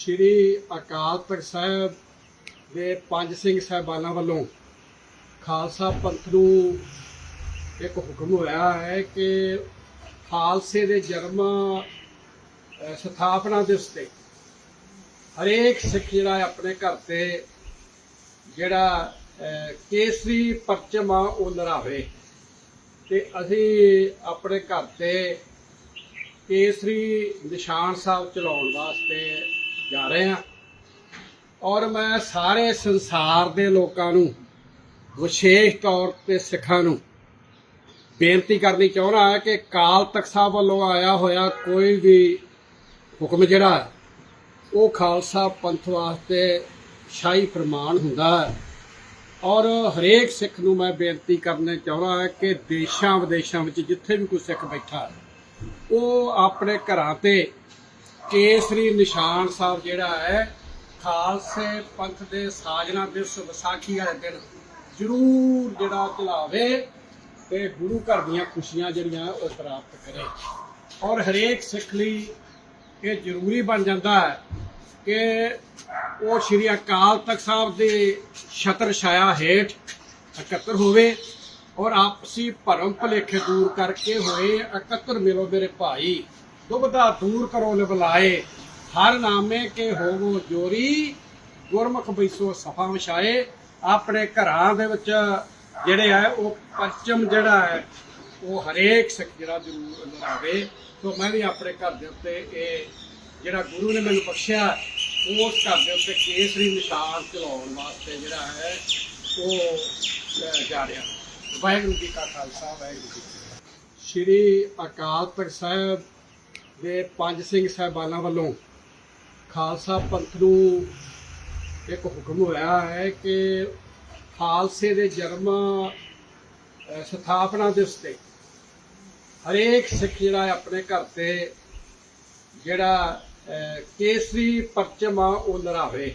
ਸ਼੍ਰੀ ਅਕਾਲ ਤਖਤ ਸਾਹਿਬ ਦੇ ਪੰਜ ਸਿੰਘ ਸਾਹਿਬਾਨਾਂ ਵੱਲੋਂ ਖਾਲਸਾ ਪੰਥ ਨੂੰ ਇੱਕ ਹੁਕਮ ਹੋਇਆ ਹੈ ਕਿ ਖਾਲਸੇ ਦੇ ਜਨਮ ਸਥਾਪਨਾ ਦਿਵਸ ਤੇ ਹਰੇਕ ਸਿੱਖ ਜਿਹੜਾ ਆਪਣੇ ਘਰ ਤੇ ਜਿਹੜਾ ਕੇਸਰੀ ਪਰਚਮ ਆ ਉਹ ਲਹਿਰਾਵੇ ਤੇ ਅਸੀਂ ਆਪਣੇ ਘਰ ਤੇ ਕੇਸਰੀ ਨਿਸ਼ਾਨ ਸਾਹਿਬ ਚਲਾਉਣ ਵਾਸਤੇ ਜਾ ਰਹੇ ਹਾਂ। ਔਰ ਮੈਂ ਸਾਰੇ ਸੰਸਾਰ ਦੇ ਲੋਕਾਂ ਨੂੰ ਵਿਸ਼ੇਸ਼ ਤੌਰ ਤੇ ਸਿੱਖਾਂ ਨੂੰ ਬੇਨਤੀ ਕਰਨੀ ਚਾਹੁੰਦਾ ਹਾਂ ਕਿ ਕਾਲ ਤਖਤ ਸਾਹਿਬ ਵੱਲੋਂ ਆਇਆ ਹੋਇਆ ਕੋਈ ਵੀ ਹੁਕਮ ਜਿਹੜਾ ਉਹ ਖਾਲਸਾ ਪੰਥ ਵਾਸਤੇ ਸ਼ਾਹੀ ਫਰਮਾਨ ਹੁੰਦਾ ਹੈ। ਔਰ ਹਰੇਕ ਸਿੱਖ ਨੂੰ ਮੈਂ ਬੇਨਤੀ ਕਰਨਾ ਚਾਹੁੰਦਾ ਹਾਂ ਕਿ ਦੇਸ਼ਾਂ ਵਿਦੇਸ਼ਾਂ ਵਿੱਚ ਜਿੱਥੇ ਵੀ ਕੋਈ ਸਿੱਖ ਬੈਠਾ ਉਹ ਆਪਣੇ ਘਰਾਂ ਤੇ ਕੇਸਰੀ ਨਿਸ਼ਾਨ ਸਾਹਿਬ ਜਿਹੜਾ ਹੈ, ਖਾਲਸੇ ਪੰਥ ਦੇ ਸਾਜਨਾ ਦਿਵਸ ਵਿਸਾਖੀ ਵਾਲੇ ਦਿਨ ਜ਼ਰੂਰ ਜਿਹੜਾ ਚਲਾਵੇ ਤੇ ਗੁਰੂ ਘਰ ਦੀਆਂ ਖੁਸ਼ੀਆਂ ਜਿਹੜੀਆਂ ਉਹ ਪ੍ਰਾਪਤ ਕਰੇ। ਔਰ ਹਰੇਕ ਸਿੱਖ ਲਈ ਇਹ ਜ਼ਰੂਰੀ ਬਣ ਜਾਂਦਾ ਹੈ ਕਿ ਉਹ ਸ਼੍ਰੀ ਅਕਾਲ ਤਖਤ ਸਾਹਿਬ ਦੇ ਛਤਰ ਛਾਇਆ ਹੇਠ ਇਕੱਤਰ ਹੋਵੇ ਔਰ ਆਪਸੀ ਭਰਮ ਭਲੇਖੇ ਦੂਰ ਕਰਕੇ ਹੋਏ ਇਕੱਤਰ ਮਿਲੋ ਮੇਰੇ ਭਾਈ। ਦੁਬਦਾ ਦੂਰ ਕਰੋ ਲਿਬਲਾਏ। ਹਰ ਨਾਮੇ ਕੇ ਹੋਵੋ ਜੋਰੀ। ਗੁਰਮੁਖ ਬੈਸੋ ਸਫਾ ਵਿਛਾਏ। ਆਪਣੇ ਘਰਾਂ ਦੇ ਵਿੱਚ ਜਿਹੜੇ ਆ, ਉਹ ਪਰਚਮ ਜਿਹੜਾ ਹੈ, ਉਹ ਹਰੇਕ ਸਿੱਖ ਜਿਹੜਾ ਜ਼ਰੂਰ ਲਗਾਵੇ ਸੋ ਮੈਂ ਵੀ ਆਪਣੇ ਘਰ ਦੇ ਉੱਤੇ ਇਹ ਜਿਹੜਾ ਗੁਰੂ ਨੇ ਮੈਨੂੰ ਬਖਸ਼ਿਆ, ਉਸ ਘਰ ਦੇ ਉੱਤੇ ਕੇਸਰੀ ਨਿਸ਼ਾਨ ਚਲਾਉਣ ਵਾਸਤੇ ਜਿਹੜਾ ਹੈ, ਉਹ ਜਾ ਰਿਹਾ। ਵਾਹਿਗੁਰੂ ਜੀ ਕਾ ਖਾਲਸਾ, ਵਾਹਿਗੁਰੂ ਜੀ ਸ਼੍ਰੀ ਅਕਾਲ ਤਖਤ ਸਾਹਿਬ ਦੇ ਪੰਜ ਸਿੰਘ ਸਾਹਿਬਾਨਾਂ ਵੱਲੋਂ ਖਾਲਸਾ ਪੰਥ ਨੂੰ ਇੱਕ ਹੁਕਮ ਹੋਇਆ ਹੈ ਕਿ ਖਾਲਸੇ ਦੇ ਜਨਮ ਸਥਾਪਨਾ ਦਿਵਸ ਤੇ ਹਰੇਕ ਸਿੱਖ ਜਿਹੜਾ ਆਪਣੇ ਘਰ ਤੇ ਜਿਹੜਾ ਕੇਸਰੀ ਪਰਚਮ ਆ ਉਹ ਲਹਿਰਾਵੇ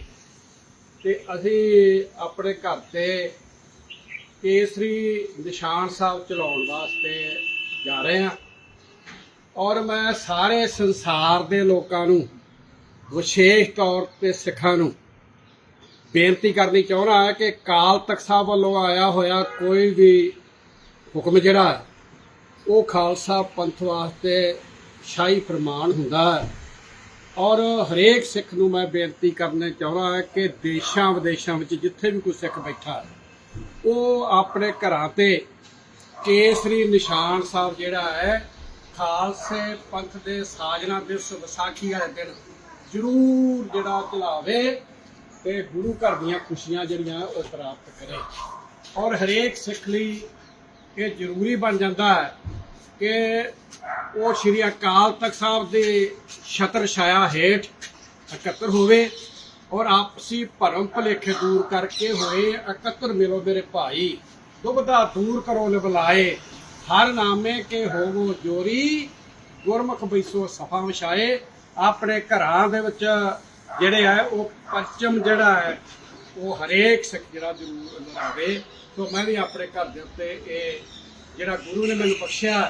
ਤੇ ਅਸੀਂ ਆਪਣੇ ਘਰ ਤੇ ਕੇਸਰੀ ਨਿਸ਼ਾਨ ਸਾਹਿਬ ਚਲਾਉਣ ਵਾਸਤੇ ਜਾ ਰਹੇ ਹਾਂ। ਔਰ ਮੈਂ ਸਾਰੇ ਸੰਸਾਰ ਦੇ ਲੋਕਾਂ ਨੂੰ ਵਿਸ਼ੇਸ਼ ਤੌਰ ਤੇ ਸਿੱਖਾਂ ਨੂੰ ਬੇਨਤੀ ਕਰਨੀ ਚਾਹੁੰਦਾ ਹਾਂ ਕਿ ਕਾਲ ਤਖਤ ਸਾਹਿਬ ਵੱਲੋਂ ਆਇਆ ਹੋਇਆ ਕੋਈ ਵੀ ਹੁਕਮ ਜਿਹੜਾ ਉਹ ਖਾਲਸਾ ਪੰਥ ਵਾਸਤੇ ਸ਼ਾਹੀ ਫਰਮਾਨ ਹੁੰਦਾ ਹੈ। ਔਰ ਹਰੇਕ ਸਿੱਖ ਨੂੰ ਮੈਂ ਬੇਨਤੀ ਕਰਨਾ ਚਾਹੁੰਦਾ ਹਾਂ ਕਿ ਦੇਸ਼ਾਂ ਵਿਦੇਸ਼ਾਂ ਵਿੱਚ ਜਿੱਥੇ ਵੀ ਕੋਈ ਸਿੱਖ ਬੈਠਾ ਉਹ ਆਪਣੇ ਘਰਾਂ ਤੇ ਕੇਸਰੀ ਨਿਸ਼ਾਨ ਸਾਹਿਬ ਜਿਹੜਾ ਹੈ ਖਾਲਸੇ ਪੰਥ ਦੇ ਸਾਜਨਾ ਦਿਵਸ ਵਿਸਾਖੀ ਵਾਲੇ ਦਿਨ ਜ਼ਰੂਰ ਜਿਹੜਾ ਚਲਾਵੇ ਤੇ ਗੁਰੂ ਘਰ ਦੀਆਂ ਖੁਸ਼ੀਆਂ ਜਿਹੜੀਆਂ ਉਹ ਪ੍ਰਾਪਤ ਕਰੇ। ਔਰ ਹਰੇਕ ਸਿੱਖ ਲਈ ਇਹ ਜ਼ਰੂਰੀ ਬਣ ਜਾਂਦਾ ਹੈ ਕਿ ਉਹ ਸ਼੍ਰੀ ਅਕਾਲ ਤਖਤ ਸਾਹਿਬ ਦੇ ਛਤਰ ਛਾਇਆ ਹੇਠ ਇਕੱਤਰ ਹੋਵੇ ਔਰ ਆਪਸੀ ਭਰਮ ਭਲੇਖੇ ਦੂਰ ਕਰਕੇ ਹੋਏ ਇਕੱਤਰ ਮਿਲੋ ਮੇਰੇ ਭਾਈ ਦੁਬਦਾ ਦੂਰ ਕਰੋ ਲਿਬਲਾਏ ਹਰ ਨਾਮੇ ਕੇ ਹੋਵੋ ਜੋਰੀ। ਗੁਰਮੁਖ ਬੈਸੋ ਸਫਾ ਵਿਛਾਏ। ਆਪਣੇ ਘਰਾਂ ਦੇ ਵਿੱਚ ਜਿਹੜੇ ਆ, ਉਹ ਪਰਚਮ ਜਿਹੜਾ ਹੈ, ਉਹ ਹਰੇਕ ਸਿੱਖ ਜਿਹੜਾ ਜ਼ਰੂਰ ਲਗਾਵੇ ਸੋ ਮੈਂ ਵੀ ਆਪਣੇ ਘਰ ਦੇ ਉੱਤੇ ਇਹ ਜਿਹੜਾ ਗੁਰੂ ਨੇ ਮੈਨੂੰ ਬਖਸ਼ਿਆ,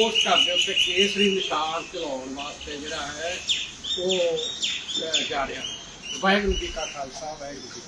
ਉਸ ਘਰ ਦੇ ਉੱਤੇ ਕੇਸਰੀ ਨਿਸ਼ਾਨ ਚਲਾਉਣ ਵਾਸਤੇ ਜਿਹੜਾ ਹੈ, ਉਹ ਜਾ ਰਿਹਾ। ਵਾਹਿਗੁਰੂ ਜੀ ਕਾ ਖਾਲਸਾ, ਵਾਹਿਗੁਰੂ ਜੀ